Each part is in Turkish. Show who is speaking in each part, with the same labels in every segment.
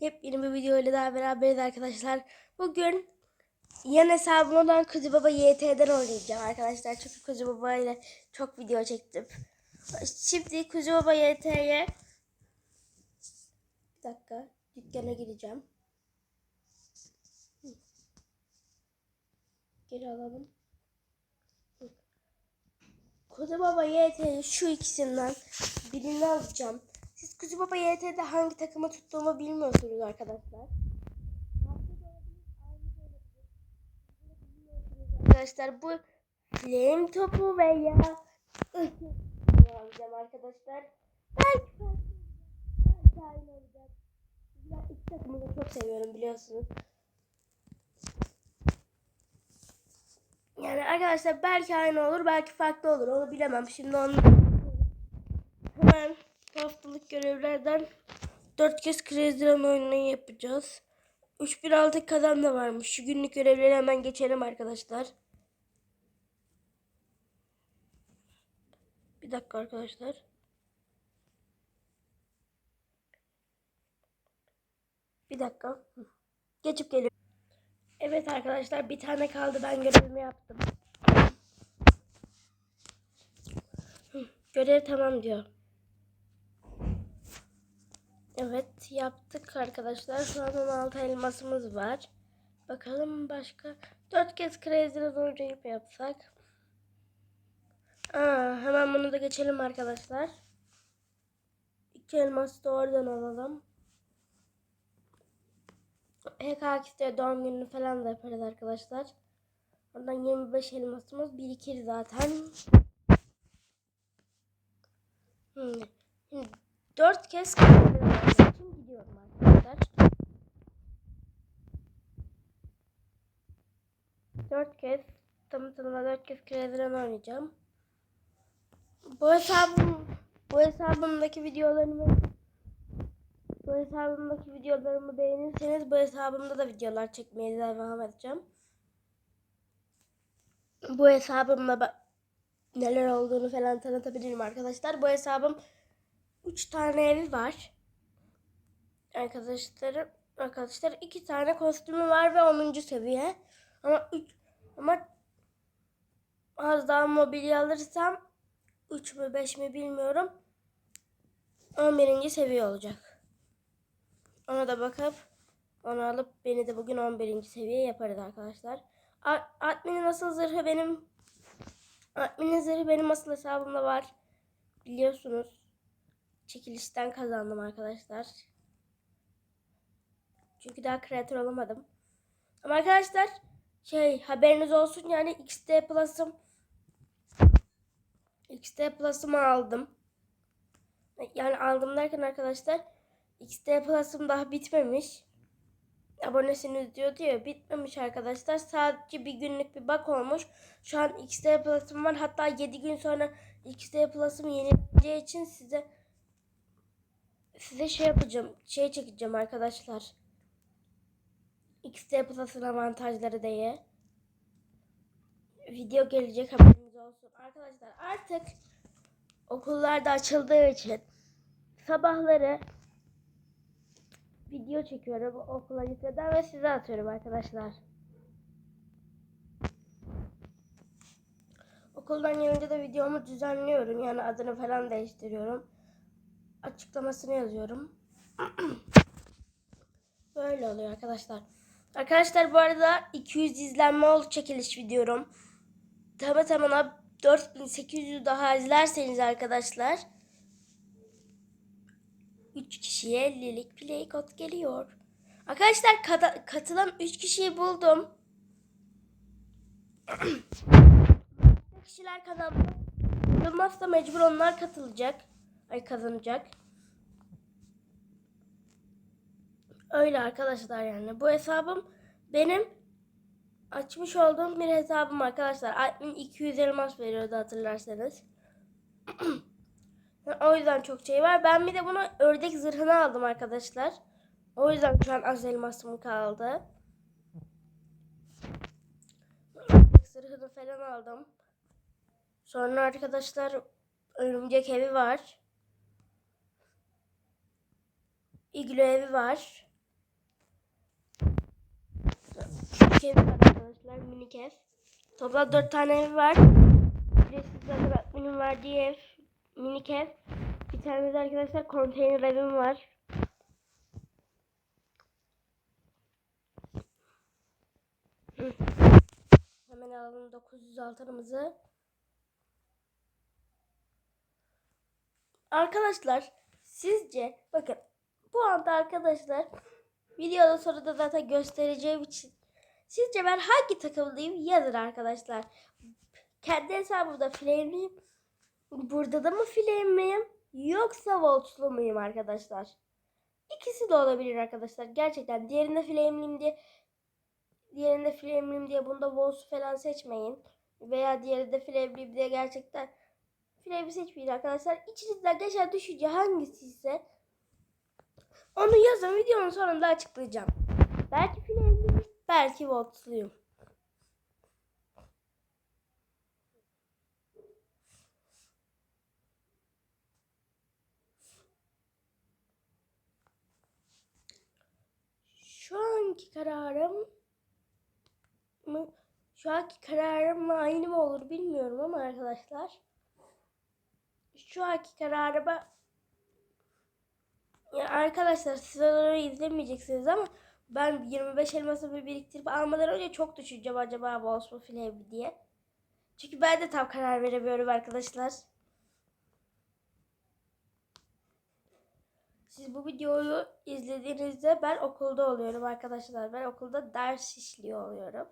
Speaker 1: Yepyeni bir video ile daha beraberiz arkadaşlar. Bugün yan hesabım olan Kuzu Baba YT'den oynayacağım arkadaşlar. Çünkü Kuzu Baba ile çok video çektim. Şimdi Kuzu Baba YT'ye bir dakika dükkana gireceğim. Geri alalım. Kuzu Baba YT'yi şu ikisinden birini alacağım. Siz Kuzu Baba YT'de hangi takımı tuttuğumu bilmiyorsunuz arkadaşlar. Arkadaşlar bu flame topu veya ışık alacağım arkadaşlar. Ben iki takımı da çok seviyorum biliyorsunuz. Yani arkadaşlar belki aynı olur belki farklı olur onu bilemem. Şimdi onu hemen bu haftalık görevlerden 4 kez Crazy Run oyununu yapacağız. 3006 kazan da varmış. Şu günlük görevleri hemen geçelim arkadaşlar. Bir dakika arkadaşlar. Bir dakika. Geçip geliyorum. Evet arkadaşlar bir tane kaldı. Ben görevimi yaptım. Görev tamam diyor. Evet yaptık arkadaşlar. Şu an 16 elmasımız var. Bakalım başka. 4 kez Crazy Run oynayıp yapsak. Aa, hemen bunu da geçelim arkadaşlar. 2 elması da oradan alalım. HKX'de doğum gününü falan da yaparız arkadaşlar. Ondan 25 elmasımız birikir zaten. Hmm. Şimdi 4 kez kazanmak için gidiyorum arkadaşlar. 4 kez tamı tamına 4 kez krediren oynayacağım. Bu hesabım bu hesabımdaki videolarımı bu hesabımdaki videolarımı beğenirseniz bu hesabımda da videolar çekmeye devam edeceğim. Bu hesabımla neler olduğunu falan tanıtabilirim arkadaşlar. Bu hesabım 3 tane evi var. Arkadaşlarım arkadaşlar 2 tane kostümü var ve 10. seviye. Ama 3 ama az daha mobilya alırsam 3 mü 5 mi bilmiyorum. 11. seviye olacak. Ona da bakıp onu alıp beni de bugün 11. seviye yaparız arkadaşlar. Admin'in asıl zırhı benim Admin'in zırhı benim asıl hesabımda var. Biliyorsunuz. Çekilişten kazandım arkadaşlar. Çünkü daha kreatör olamadım. Ama arkadaşlar şey haberiniz olsun yani XD Plus'ım XD Plus'ımı aldım. Yani aldım derken arkadaşlar XD Plus'ım daha bitmemiş. Abonesiniz diyor diyor. Bitmemiş arkadaşlar. Sadece bir günlük bir bak olmuş. Şu an XD Plus'ım var. Hatta 7 gün sonra XD Plus'ım yenileceği için size size şey yapacağım. Şey çekeceğim arkadaşlar. XD Plus'ın avantajları diye. Video gelecek haberiniz olsun. Arkadaşlar artık okullar da açıldığı için sabahları video çekiyorum okula gitmeden ve size atıyorum arkadaşlar. Okuldan gelince de videomu düzenliyorum. Yani adını falan değiştiriyorum. Açıklamasını yazıyorum. Böyle oluyor arkadaşlar. Arkadaşlar bu arada 200 izlenme oldu çekiliş videom. Tamı tamına 4800 daha izlerseniz arkadaşlar 3 kişiye 50'lik play kod geliyor. Arkadaşlar kata- katılan 3 kişiyi buldum. kişiler kazandı. Olmazsa mecbur onlar katılacak. Ay kazanacak. Öyle arkadaşlar yani. Bu hesabım benim açmış olduğum bir hesabım arkadaşlar. Admin 200 elmas veriyordu hatırlarsanız. o yüzden çok şey var. Ben bir de bunu ördek zırhını aldım arkadaşlar. O yüzden şu an az elmasım kaldı. Ördek zırhını falan aldım. Sonra arkadaşlar örümcek evi var. iglo evi var. Küçük evi var arkadaşlar. Minik ev. Toplam 4 tane ev var. Ücretsiz olarak benim verdiği ev. Minik ev. Bir tane de arkadaşlar konteyner evim var. Hemen alalım 900 altınımızı. Arkadaşlar sizce bakın bu anda arkadaşlar videoda sonra zaten göstereceğim için sizce ben hangi takımlıyım yazın arkadaşlar. Kendi hesabımda flameliyim. Burada da mı flameliyim yoksa voltslu muyum arkadaşlar? İkisi de olabilir arkadaşlar. Gerçekten diğerinde flameliyim diye diğerinde flameliyim diye bunda volts falan seçmeyin. Veya diğerinde flameliyim diye gerçekten Flav'i seçmeyin arkadaşlar. İçinizden geçen düşünce hangisi ise onu yazın videonun sonunda açıklayacağım. Belki Flav'liyim, belki Voltsluyum. Şu anki kararım mı? Şu anki kararımla aynı mı olur bilmiyorum ama arkadaşlar şu anki kararıma ya arkadaşlar siz onları izlemeyeceksiniz ama ben 25 elmasımı biriktirip almadan önce çok düşüneceğim acaba boss mu filev mi diye. Çünkü ben de tam karar veremiyorum arkadaşlar. Siz bu videoyu izlediğinizde ben okulda oluyorum arkadaşlar. Ben okulda ders işliyor oluyorum.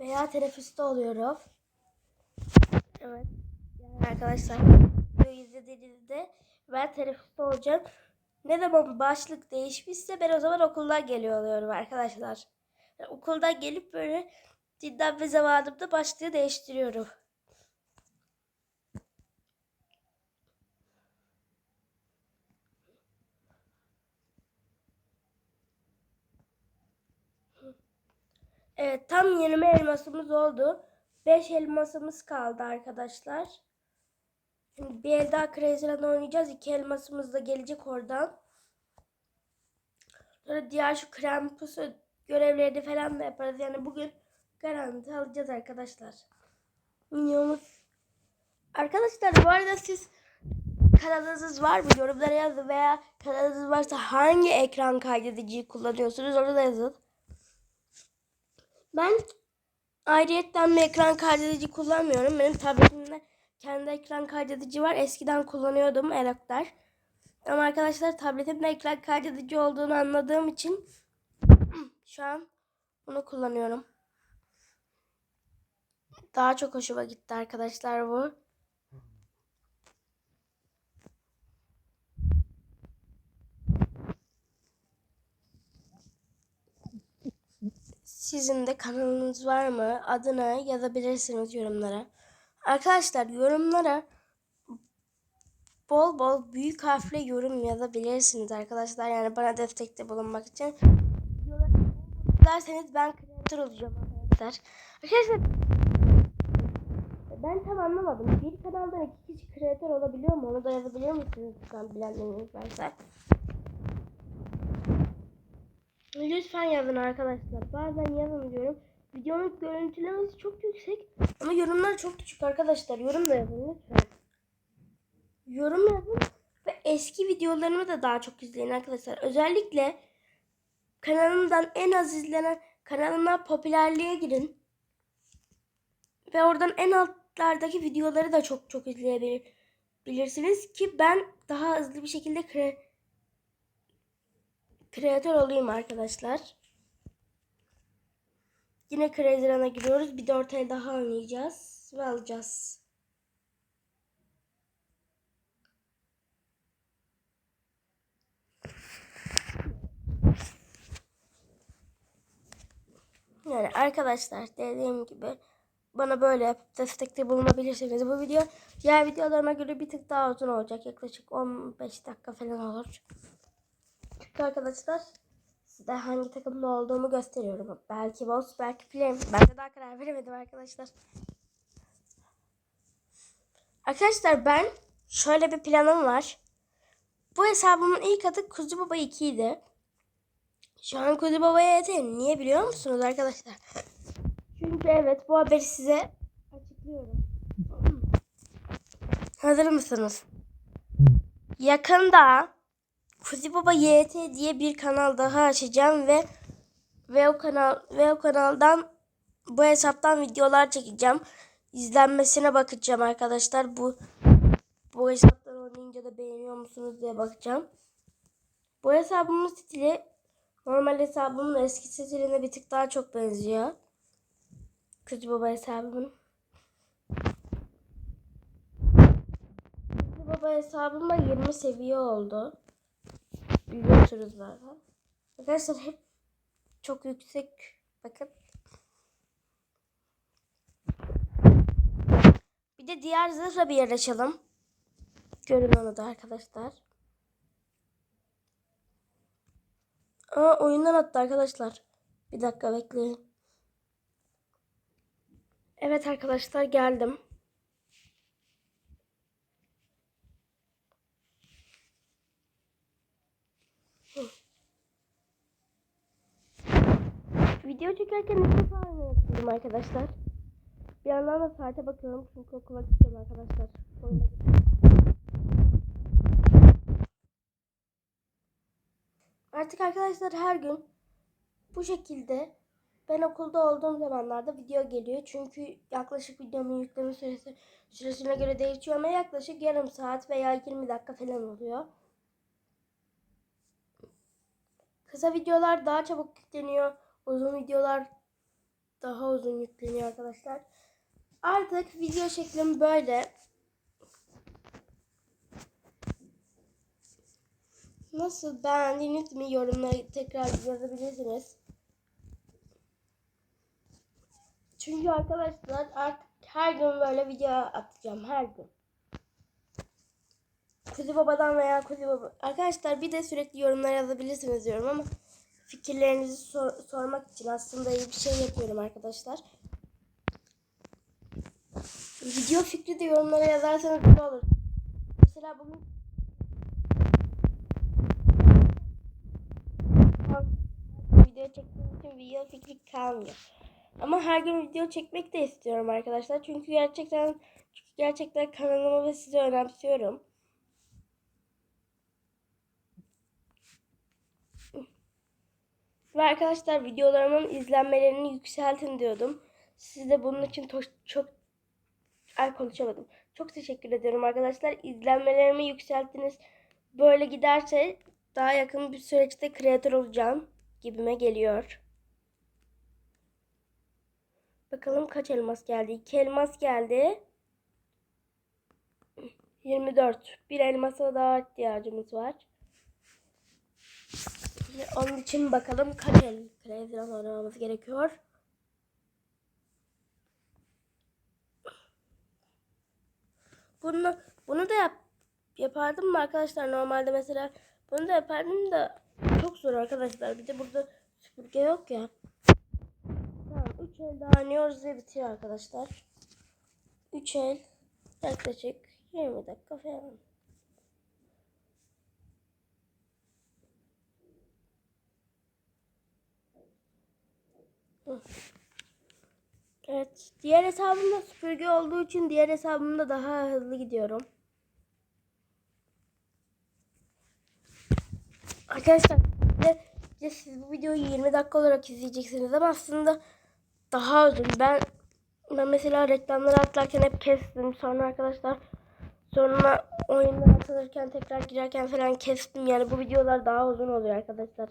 Speaker 1: Veya teneffüste oluyorum. Evet. Yani arkadaşlar videoyu izlediğinizde ben teneffüste olacağım. Ne zaman başlık değişmişse ben o zaman okuldan geliyor oluyorum arkadaşlar. Yani okuldan gelip böyle dinlenme zamanımda başlığı değiştiriyorum. Evet tam 20 elmasımız oldu. 5 elmasımız kaldı arkadaşlar. Şimdi bir el daha Crazy Run oynayacağız. İki elmasımız da gelecek oradan. Sonra diğer şu Krampus görevlerini falan da yaparız. Yani bugün garanti alacağız arkadaşlar. Minyonumuz. Arkadaşlar bu arada siz kanalınız var mı? Yorumlara yazın veya kanalınız varsa hangi ekran kaydediciyi kullanıyorsunuz onu da yazın. Ben ayrıyetten bir ekran kaydedici kullanmıyorum. Benim tabletimde kendi ekran kaydedici var. Eskiden kullanıyordum Eraktar. Ama arkadaşlar tabletimde ekran kaydedici olduğunu anladığım için şu an bunu kullanıyorum. Daha çok hoşuma gitti arkadaşlar bu. Sizin de kanalınız var mı? Adını yazabilirsiniz yorumlara. Arkadaşlar yorumlara bol bol büyük harfle yorum yazabilirsiniz arkadaşlar. Yani bana destekte bulunmak için. Derseniz ben kreatör olacağım arkadaşlar. Arkadaşlar ben tam anlamadım. Bir kanaldan iki kişi kreatör olabiliyor mu? Onu da yazabiliyor musunuz? Lütfen bilenleriniz varsa. Lütfen yazın arkadaşlar. Bazen yazın diyorum. Videonun görüntülemesi çok yüksek ama yorumlar çok küçük arkadaşlar. Yorum da yazın lütfen. Yorum yazın ve eski videolarımı da daha çok izleyin arkadaşlar. Özellikle kanalımdan en az izlenen kanalıma popülerliğe girin. Ve oradan en altlardaki videoları da çok çok izleyebilirsiniz ki ben daha hızlı bir şekilde kre kreatör olayım arkadaşlar. Yine Crazy Run'a giriyoruz. Bir dört el daha oynayacağız ve alacağız. Yani arkadaşlar dediğim gibi bana böyle yapıp destekte bulunabilirsiniz. Bu video diğer videolarıma göre bir tık daha uzun olacak. Yaklaşık 15 dakika falan olur. Çünkü arkadaşlar size hangi takımda olduğumu gösteriyorum. Belki boss, belki flame. Ben de daha karar veremedim arkadaşlar. Arkadaşlar ben şöyle bir planım var. Bu hesabımın ilk adı Kuzu Baba 2 idi. Şu an Kuzi Baba'ya yeterim. Niye biliyor musunuz arkadaşlar? Çünkü evet bu haberi size açıklıyorum. Hazır mısınız? Yakında Kuzi Baba YT diye bir kanal daha açacağım ve ve o kanal ve o kanaldan bu hesaptan videolar çekeceğim. İzlenmesine bakacağım arkadaşlar. Bu bu hesaptan oynayınca da beğeniyor musunuz diye bakacağım. Bu hesabımın stili normal hesabımın eski stiline bir tık daha çok benziyor. Kuzi Baba hesabımın. Kuzi Baba hesabımda 20 seviye oldu. Biliyorsunuz zaten. Arkadaşlar hep çok yüksek. Bakın. Bir de diğer zırhla bir yer açalım. Görün onu da arkadaşlar. Aa oyundan attı arkadaşlar. Bir dakika bekleyin. Evet arkadaşlar geldim. Video çekerken ilk defa oynuyorum arkadaşlar. Bir yandan da saate bakıyorum çünkü okula gideceğim arkadaşlar. Oyuna. Artık arkadaşlar her gün bu şekilde ben okulda olduğum zamanlarda video geliyor. Çünkü yaklaşık videomun yükleme süresi süresine göre değişiyor ama yaklaşık yarım saat veya 20 dakika falan oluyor. Kısa videolar daha çabuk yükleniyor. Uzun videolar daha uzun yükleniyor arkadaşlar. Artık video şeklim böyle. Nasıl beğendiğiniz mi yorumlara tekrar yazabilirsiniz. Çünkü arkadaşlar artık her gün böyle video atacağım her gün. Kuzi Baba'dan veya Kuzi Baba. Arkadaşlar bir de sürekli yorumlara yazabilirsiniz diyorum ama fikirlerinizi sor- sormak için aslında iyi bir şey yapıyorum arkadaşlar. Video fikri de yorumlara yazarsanız ne olur. Mesela bugün video çektiğim için video fikri kalmıyor. Ama her gün video çekmek de istiyorum arkadaşlar. Çünkü gerçekten çünkü gerçekten kanalımı ve sizi önemsiyorum. Ve arkadaşlar videolarımın izlenmelerini yükseltin diyordum. Siz de bunun için çok ay konuşamadım. Çok teşekkür ediyorum arkadaşlar. İzlenmelerimi yükselttiniz. Böyle giderse daha yakın bir süreçte kreatör olacağım gibime geliyor. Bakalım kaç elmas geldi? 2 elmas geldi. 24. Bir elmasa daha ihtiyacımız var. Onun için bakalım kaç el kreatör oynamamız gerekiyor. Bunu bunu da yap yapardım mı arkadaşlar normalde mesela bunu da yapardım da çok zor arkadaşlar. Bir de burada süpürge yok ya. Tamam 3 el daha oynuyoruz ve bitiyor arkadaşlar. 3 el yaklaşık 20 dakika falan. Evet. Diğer hesabımda süpürge olduğu için diğer hesabımda daha hızlı gidiyorum. Arkadaşlar de siz bu videoyu 20 dakika olarak izleyeceksiniz ama aslında daha uzun. Ben ben mesela reklamları atlarken hep kestim. Sonra arkadaşlar sonra oyundan atılırken tekrar girerken falan kestim. Yani bu videolar daha uzun oluyor arkadaşlar.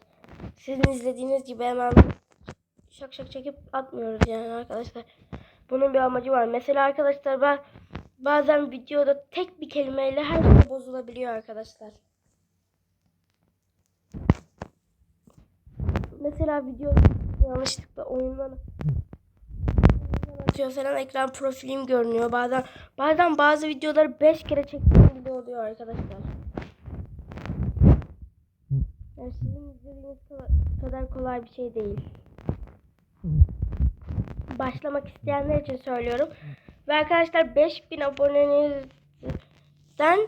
Speaker 1: Sizin izlediğiniz gibi hemen şak şak çekip atmıyoruz yani arkadaşlar. Bunun bir amacı var. Mesela arkadaşlar ben bazen videoda tek bir kelimeyle her şey bozulabiliyor arkadaşlar. Mesela video yanlışlıkla oyundan atıyor falan ekran profilim görünüyor. Bazen bazen bazı videoları 5 kere çektiğim bile oluyor arkadaşlar. Yani sizin izlediğiniz kadar- kolay bir şey değil. Başlamak isteyenler için söylüyorum. Ve arkadaşlar 5000 abonenizden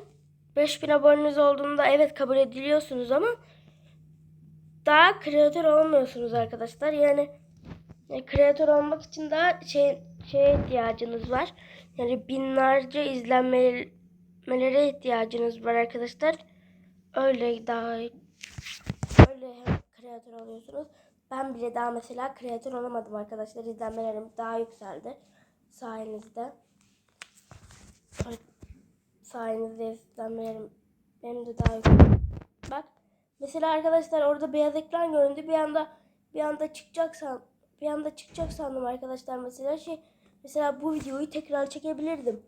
Speaker 1: 5000 aboneniz olduğunda evet kabul ediliyorsunuz ama daha kreatör olmuyorsunuz arkadaşlar. Yani e, kreatör olmak için daha şey şeye ihtiyacınız var. Yani binlerce izlenmelere ihtiyacınız var arkadaşlar. Öyle daha öyle kreatör oluyorsunuz. Ben bile daha mesela kreatör olamadım arkadaşlar. İzlenmelerim daha yükseldi sayenizde. Sayenizde izlenmelerim benim de daha yükseldi. Bak mesela arkadaşlar orada beyaz ekran göründü. Bir anda bir anda çıkacak san bir anda çıkacak sandım arkadaşlar mesela şey mesela bu videoyu tekrar çekebilirdim.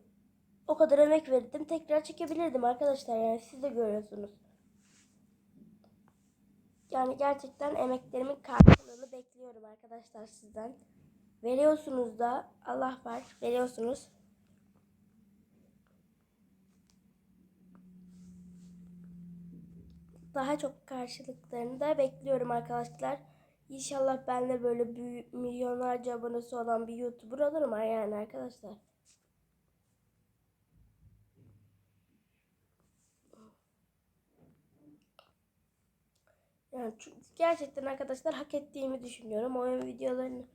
Speaker 1: O kadar emek verdim tekrar çekebilirdim arkadaşlar yani siz de görüyorsunuz. Yani gerçekten emeklerimin karşılığını bekliyorum arkadaşlar sizden. Veriyorsunuz da Allah var veriyorsunuz. Daha çok karşılıklarını da bekliyorum arkadaşlar. İnşallah ben de böyle büyük, milyonlarca abonesi olan bir YouTuber olurum yani arkadaşlar. Yani çünkü gerçekten arkadaşlar hak ettiğimi düşünüyorum. Oyun videolarını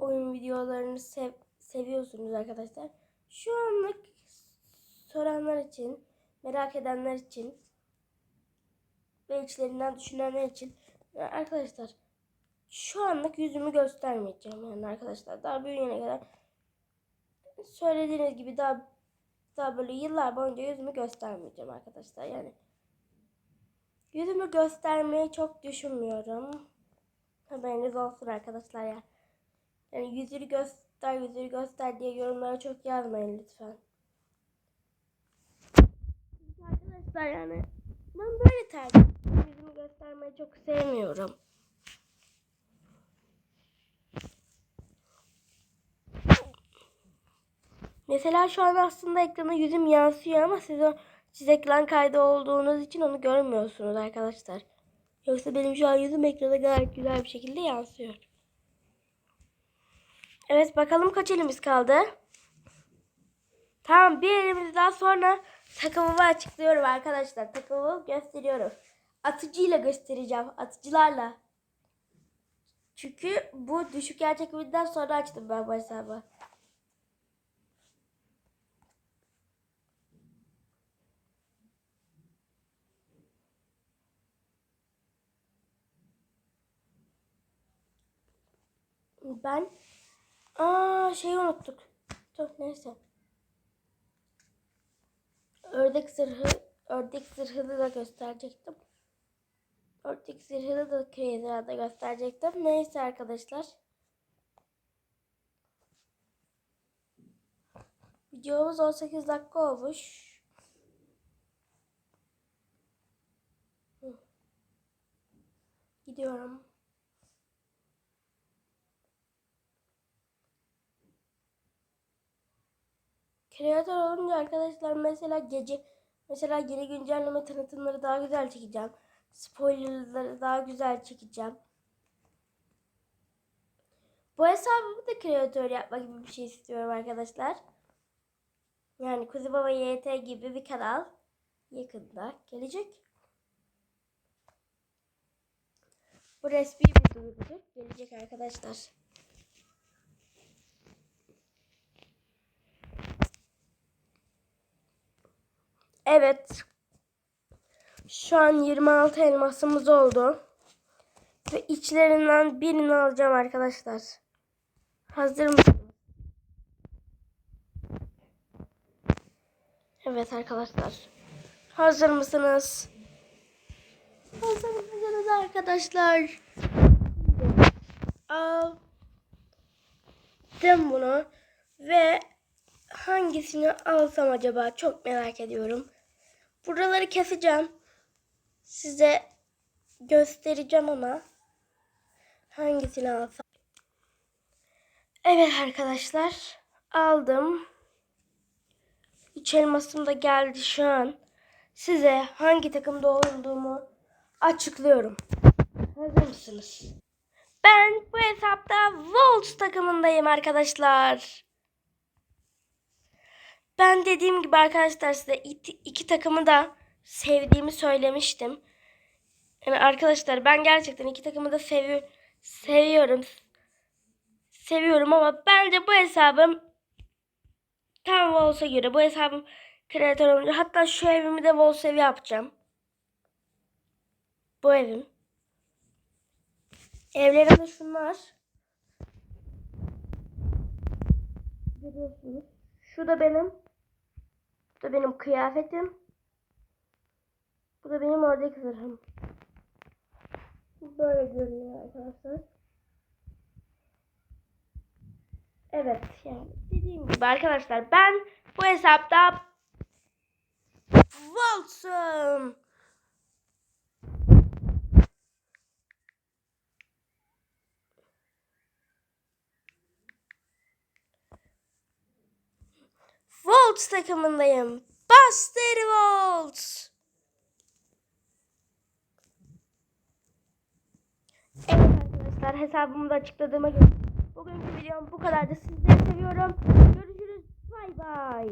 Speaker 1: oyun videolarını sev, seviyorsunuz arkadaşlar. Şu anlık soranlar için, merak edenler için ve içlerinden düşünenler için yani arkadaşlar şu anlık yüzümü göstermeyeceğim yani arkadaşlar. Daha büyüyene kadar söylediğiniz gibi daha daha böyle yıllar boyunca yüzümü göstermeyeceğim arkadaşlar. Yani yüzümü göstermeyi çok düşünmüyorum. Haberiniz olsun arkadaşlar ya. Yani yüzünü göster, yüzünü göster diye yorumlara çok yazmayın lütfen. Arkadaşlar yani ben böyle tercih. Yüzümü göstermeyi çok sevmiyorum. Mesela şu an aslında ekrana yüzüm yansıyor ama siz, o, siz ekran kaydı olduğunuz için onu görmüyorsunuz arkadaşlar. Yoksa benim şu an yüzüm ekrana gayet güzel bir şekilde yansıyor. Evet bakalım kaç elimiz kaldı. Tamam bir elimiz daha sonra takımımı açıklıyorum arkadaşlar. Takımımı gösteriyorum. Atıcıyla göstereceğim. Atıcılarla. Çünkü bu düşük gerçek sonra açtım ben bu hesabı. Ben Aa şeyi unuttuk. Dur neyse. Ördek zırhı, ördek zırhını da gösterecektim. Ördek zırhını da Creator'da gösterecektim. Neyse arkadaşlar. Videomuz 18 dakika olmuş. Gidiyorum. Kreatör olunca arkadaşlar mesela gece mesela yeni güncelleme tanıtımları daha güzel çekeceğim. Spoilerları daha güzel çekeceğim. Bu hesabımı da kreatör yapmak gibi bir şey istiyorum arkadaşlar. Yani Kuzi Baba YT gibi bir kanal yakında gelecek. Bu resmi bir duyurudur. Gelecek arkadaşlar. Evet. Şu an 26 elmasımız oldu. Ve içlerinden birini alacağım arkadaşlar. Hazır mısınız? Evet arkadaşlar. Hazır mısınız? Hazır mısınız arkadaşlar? Aldım bunu ve hangisini alsam acaba çok merak ediyorum. Buraları keseceğim. Size göstereceğim ama hangisini alsam. Evet arkadaşlar aldım. Üç elmasım da geldi şu an. Size hangi takımda olduğumu açıklıyorum. Hazır mısınız? Ben bu hesapta Wolves takımındayım arkadaşlar. Ben dediğim gibi arkadaşlar size iki, takımı da sevdiğimi söylemiştim. Yani arkadaşlar ben gerçekten iki takımı da sevi seviyorum. Seviyorum ama bence bu hesabım tam Vols'a göre. Bu hesabım kreatör olunca. Hatta şu evimi de Vols evi yapacağım. Bu evim. Evlerim de şunlar. Görüyorsunuz. Şu da benim. Bu da benim kıyafetim. Bu da benim oradaki zırhım. Böyle görünüyor arkadaşlar. Evet yani dediğim gibi arkadaşlar ben bu hesapta Volts'um. Volts takımındayım. Buster Volts. Evet arkadaşlar hesabımı da açıkladığıma göre bugünkü videom bu kadardı. Sizleri seviyorum. Görüşürüz. Bay bay.